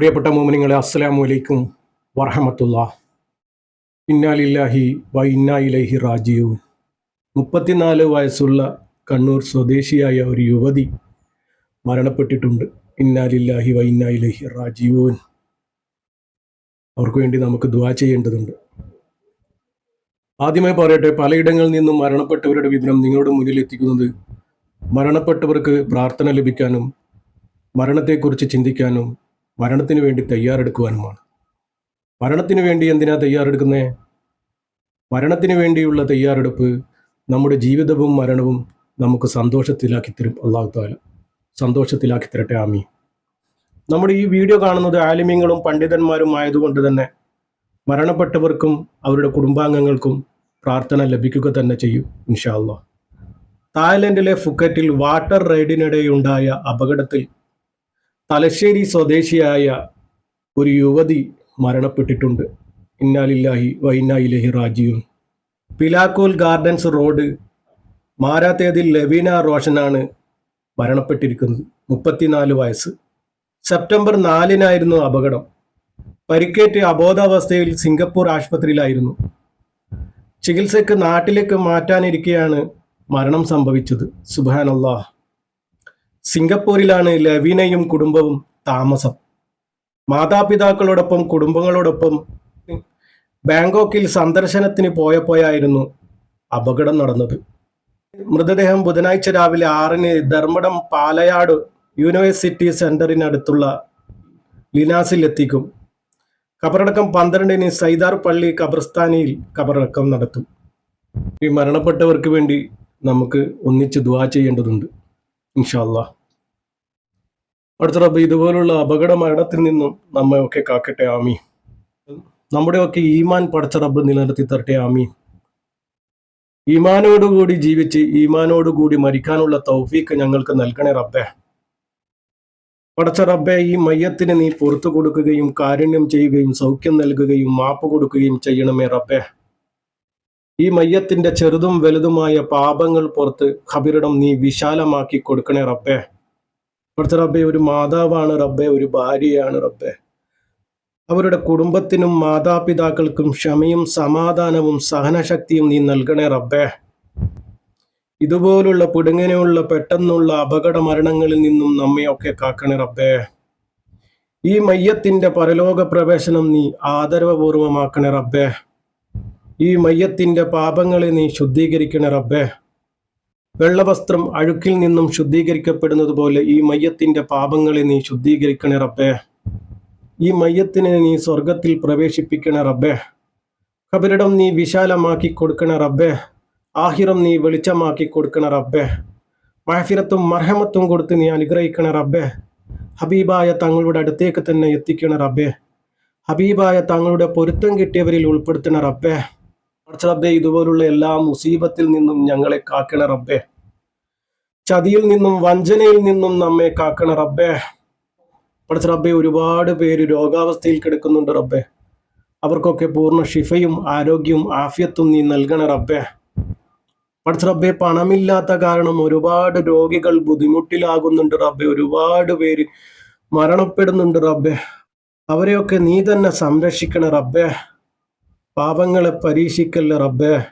പ്രിയപ്പെട്ട മോമിനിങ്ങളെ അസ്സലാമു അലൈക്കും വറഹമത്തുള്ള. ഇന്നാലില്ലാഹി വ ഇന്നായിലഹി റാജിയൂൻ മുപ്പത്തിനാല് വയസ്സുള്ള കണ്ണൂർ സ്വദേശിയായ ഒരു യുവതി മരണപ്പെട്ടിട്ടുണ്ട്. ഇന്നാലില്ലാഹി വ ഇന്നായിലഹി റാജിയൂൻ അവർക്ക് വേണ്ടി നമുക്ക് ദുവാ ചെയ്യേണ്ടതുണ്ട്. ആദ്യമായി പറയട്ടെ പലയിടങ്ങളിൽ നിന്നും മരണപ്പെട്ടവരുടെ വിവരം നിങ്ങളുടെ മുന്നിൽ എത്തിക്കുന്നത് മരണപ്പെട്ടവർക്ക് പ്രാർത്ഥന ലഭിക്കാനും മരണത്തെക്കുറിച്ച് ചിന്തിക്കാനും മരണത്തിന് വേണ്ടി തയ്യാറെടുക്കുവാനുമാണ്. മരണത്തിന് വേണ്ടി എന്തിനാ തയ്യാറെടുക്കുന്നേ? മരണത്തിന് വേണ്ടിയുള്ള തയ്യാറെടുപ്പ് നമ്മുടെ ജീവിതവും മരണവും നമുക്ക് സന്തോഷത്തിലാക്കി തരും അള്ളാഹു താല സന്തോഷത്തിലാക്കി തരട്ടെ ആമി നമ്മുടെ ഈ വീഡിയോ കാണുന്നത് ആലിമ്യങ്ങളും പണ്ഡിതന്മാരും ആയതുകൊണ്ട് തന്നെ മരണപ്പെട്ടവർക്കും അവരുടെ കുടുംബാംഗങ്ങൾക്കും പ്രാർത്ഥന ലഭിക്കുക തന്നെ ചെയ്യും ഇൻഷാല്ല തായ്ലൻഡിലെ ഫുക്കറ്റിൽ വാട്ടർ റൈഡിനിടെയുണ്ടായ അപകടത്തിൽ തലശ്ശേരി സ്വദേശിയായ ഒരു യുവതി മരണപ്പെട്ടിട്ടുണ്ട്. ഇന്നാലില്ലാഹി വൈനായിലഹി റാജിയും പിലാക്കോൽ ഗാർഡൻസ് റോഡ് മാരാത്തേതിൽ ലവീന റോഷനാണ് മരണപ്പെട്ടിരിക്കുന്നത്. മുപ്പത്തിനാല് വയസ്സ്. സെപ്റ്റംബർ നാലിനായിരുന്നു അപകടം. പരിക്കേറ്റ് അബോധാവസ്ഥയിൽ സിംഗപ്പൂർ ആശുപത്രിയിലായിരുന്നു. ചികിത്സയ്ക്ക് നാട്ടിലേക്ക് മാറ്റാനിരിക്കെയാണ് മരണം സംഭവിച്ചത്. സുബാനല്ലാഹ് സിംഗപ്പൂരിലാണ് ലവീനയും കുടുംബവും താമസം. മാതാപിതാക്കളോടൊപ്പം കുടുംബങ്ങളോടൊപ്പം ബാങ്കോക്കിൽ സന്ദർശനത്തിന് പോയപ്പോയായിരുന്നു അപകടം നടന്നത്. മൃതദേഹം ബുധനാഴ്ച രാവിലെ ആറിന് ധർമ്മടം പാലയാട് യൂണിവേഴ്സിറ്റി സെന്ററിനടുത്തുള്ള ലിനാസിൽ എത്തിക്കും ഖബറടക്കം പന്ത്രണ്ടിന് സൈദാർ പള്ളി ഖബർസ്ഥാനിയിൽ ഖബറടക്കം നടത്തും. ഈ മരണപ്പെട്ടവർക്ക് വേണ്ടി നമുക്ക് ഒന്നിച്ച് ദുവാ ചെയ്യേണ്ടതുണ്ട്. ഇൻഷാല്ലാ അടുത്ത റബ്ബ് ഇതുപോലുള്ള അപകട മരണത്തിൽ നിന്നും നമ്മയൊക്കെ കാക്കട്ടെ ആമി നമ്മുടെയൊക്കെ ഈമാൻ പടച്ച റബ്ബ് നിലനിർത്തി തരട്ടെ ആമി ഈമാനോടുകൂടി ജീവിച്ച് ഈമാനോടുകൂടി മരിക്കാനുള്ള തൗഫീക്ക് ഞങ്ങൾക്ക് നൽകണേ റബ്ബേ. പടച്ച റബ്ബെ ഈ മയ്യത്തിന് നീ പുറത്തു കൊടുക്കുകയും കാരുണ്യം ചെയ്യുകയും സൗഖ്യം നൽകുകയും മാപ്പ് കൊടുക്കുകയും ചെയ്യണമേ റബ്ബെ. ഈ മയ്യത്തിന്റെ ചെറുതും വലുതുമായ പാപങ്ങൾ പുറത്ത് ഖബിറിടം നീ വിശാലമാക്കി കൊടുക്കണേ റബ്ബെ. പുറത്ത് റബ്ബെ ഒരു മാതാവാണ് റബ്ബെ ഒരു ഭാര്യയാണ് റബ്ബെ. അവരുടെ കുടുംബത്തിനും മാതാപിതാക്കൾക്കും ക്ഷമയും സമാധാനവും സഹനശക്തിയും നീ നൽകണേ റബ്ബേ. ഇതുപോലുള്ള പിടുങ്ങനെയുള്ള പെട്ടെന്നുള്ള അപകട മരണങ്ങളിൽ നിന്നും നമ്മയൊക്കെ കാക്കണേ റബ്ബേ. ഈ മയ്യത്തിന്റെ പരലോക പ്രവേശനം നീ ആദരവപൂർവമാക്കണേ റബ്ബേ. ഈ മയ്യത്തിന്റെ പാപങ്ങളെ നീ ശുദ്ധീകരിക്കണേ റബ്ബേ. വെള്ളവസ്ത്രം അഴുക്കിൽ നിന്നും ശുദ്ധീകരിക്കപ്പെടുന്നത് പോലെ ഈ മയ്യത്തിന്റെ പാപങ്ങളെ നീ ശുദ്ധീകരിക്കണേ റബ്ബേ. ഈ മയ്യത്തിനെ നീ സ്വർഗത്തിൽ പ്രവേശിപ്പിക്കണേ റബ്ബേ. കബരിടം നീ വിശാലമാക്കി കൊടുക്കണ റബ്ബേ. ആഹിറം നീ വെളിച്ചമാക്കി കൊടുക്കണ റബ്ബേ. മഹഫിരത്തും മർഹമത്തും കൊടുത്ത് നീ അനുഗ്രഹിക്കണ റബ്ബേ. ഹബീബായ തങ്ങളുടെ അടുത്തേക്ക് തന്നെ എത്തിക്കണ റബ്ബേ. ഹബീബായ തങ്ങളുടെ പൊരുത്തം കിട്ടിയവരിൽ ഉൾപ്പെടുത്തണ റബ്ബേ. പടച്ച റബ്ബേ ഇതുപോലുള്ള എല്ലാ മുസീബത്തിൽ നിന്നും ഞങ്ങളെ കാക്കണ റബ്ബെ. ചതിയിൽ നിന്നും വഞ്ചനയിൽ നിന്നും നമ്മെ കാക്കണ റബ്ബെ. പഠിച്ച റബ്ബേ ഒരുപാട് പേര് രോഗാവസ്ഥയിൽ കിടക്കുന്നുണ്ട് റബ്ബെ. അവർക്കൊക്കെ പൂർണ ഷിഫയും ആരോഗ്യവും ആഫിയത്തും നീ നൽകണ റബ്ബെ. പഠിച്ച റബ്ബെ പണമില്ലാത്ത കാരണം ഒരുപാട് രോഗികൾ ബുദ്ധിമുട്ടിലാകുന്നുണ്ട് റബ്ബെ. ഒരുപാട് പേര് മരണപ്പെടുന്നുണ്ട് റബ്ബെ. അവരെയൊക്കെ നീ തന്നെ സംരക്ഷിക്കണ റബ്ബെ. പാപങ്ങളെ പരീക്ഷിക്കല്ല റബ്ബേ.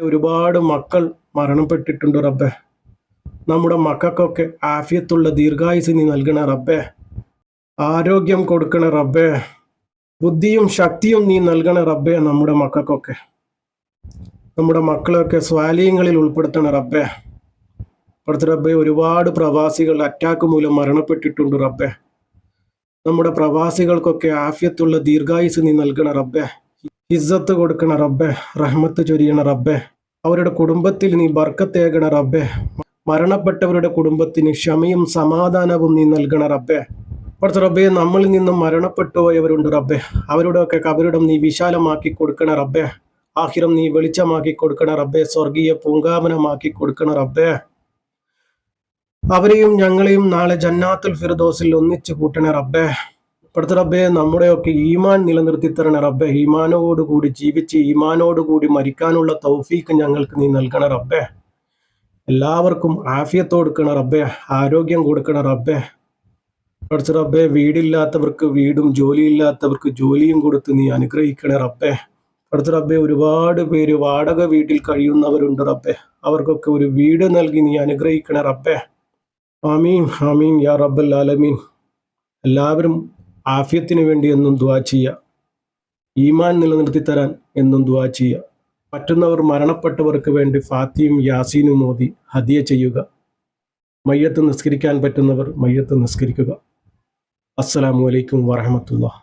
ഒരുപാട് മക്കൾ മരണപ്പെട്ടിട്ടുണ്ട് റബ്ബേ. നമ്മുടെ മക്കൾക്കൊക്കെ ആഫിയത്തുള്ള ദീർഘായുസ് നീ നൽകണ റബ്ബേ. ആരോഗ്യം കൊടുക്കണ റബ്ബേ. ബുദ്ധിയും ശക്തിയും നീ നൽകണ റബ്ബേ നമ്മുടെ മക്കൾക്കൊക്കെ. നമ്മുടെ മക്കളെയൊക്കെ സ്വാലീയങ്ങളിൽ ഉൾപ്പെടുത്തണ റബ്ബേ. അവിടുത്തെ റബ്ബെ ഒരുപാട് പ്രവാസികൾ അറ്റാക്ക് മൂലം മരണപ്പെട്ടിട്ടുണ്ട് റബ്ബേ. നമ്മുടെ പ്രവാസികൾക്കൊക്കെ ആഫ്യത്തുള്ള ദീർഘായുസ് നീ നൽകണ റബ്ബെ. ഇസ്സത്ത് കൊടുക്കണ റബ്ബെ റഹ്മത്ത് ചൊരിയണ റബ്ബെ അവരുടെ കുടുംബത്തിൽ നീ ബർക്കത്തേകണ റബ്ബെ മരണപ്പെട്ടവരുടെ കുടുംബത്തിന് ക്ഷമയും സമാധാനവും നീ നൽകണ റബ്ബെ. അവിടുത്തെ റബ്ബെ നമ്മളിൽ നിന്നും മരണപ്പെട്ടു പോയവരുണ്ട് റബ്ബെ. അവരുടെയൊക്കെ കബരിടം നീ വിശാലമാക്കി കൊടുക്കണ റബ്ബെ. ആഹിരം നീ വെളിച്ചമാക്കി കൊടുക്കണ റബ്ബെ. സ്വർഗീയ പൂങ്കാമനമാക്കി കൊടുക്കണ റബ്ബെ. അവരെയും ഞങ്ങളെയും നാളെ ജന്നാത്തുൽ ഫിർദോസിൽ ഒന്നിച്ചു കൂട്ടണ റബ്ബെ. ഇപ്പോഴത്തെ റബ്ബെ നമ്മുടെയൊക്കെ ഈമാൻ നിലനിർത്തി തരണ റബ്ബെ ഈമാനോടുകൂടി ജീവിച്ച് ഈമാനോടുകൂടി മരിക്കാനുള്ള തൗഫീക്ക് ഞങ്ങൾക്ക് നീ നൽകണ റബ്ബെ. എല്ലാവർക്കും ആഫിയത്ത് കൊടുക്കണ റബ്ബെ ആരോഗ്യം കൊടുക്കണ റബ്ബെ. പഠിച്ച റബ്ബെ വീടില്ലാത്തവർക്ക് വീടും ജോലിയില്ലാത്തവർക്ക് ജോലിയും കൊടുത്ത് നീ അനുഗ്രഹിക്കണേ റബ്ബെ. പഠിച്ച റബ്ബെ ഒരുപാട് പേര് വാടക വീട്ടിൽ കഴിയുന്നവരുണ്ട് റബ്ബെ. അവർക്കൊക്കെ ഒരു വീട് നൽകി നീ അനുഗ്രഹിക്കണേ റബ്ബെ. ആമീൻ ആമീൻ യാ റബ്ബൽ ആലമീൻ. എല്ലാവരും ആഫ്യത്തിന് വേണ്ടി എന്നും ദ്വാ ചെയ്യുക ഈമാൻ നിലനിർത്തി തരാൻ എന്നും ദ്വാ ചെയ്യുക പറ്റുന്നവർ മരണപ്പെട്ടവർക്ക് വേണ്ടി ഫാത്തിയും യാസീനും മോദി ഹദിയ ചെയ്യുക. മയ്യത്ത് നിസ്കരിക്കാൻ പറ്റുന്നവർ മയ്യത്ത് നിസ്കരിക്കുക. അസ്സലാമു അലൈക്കും വറഹമത്തുള്ള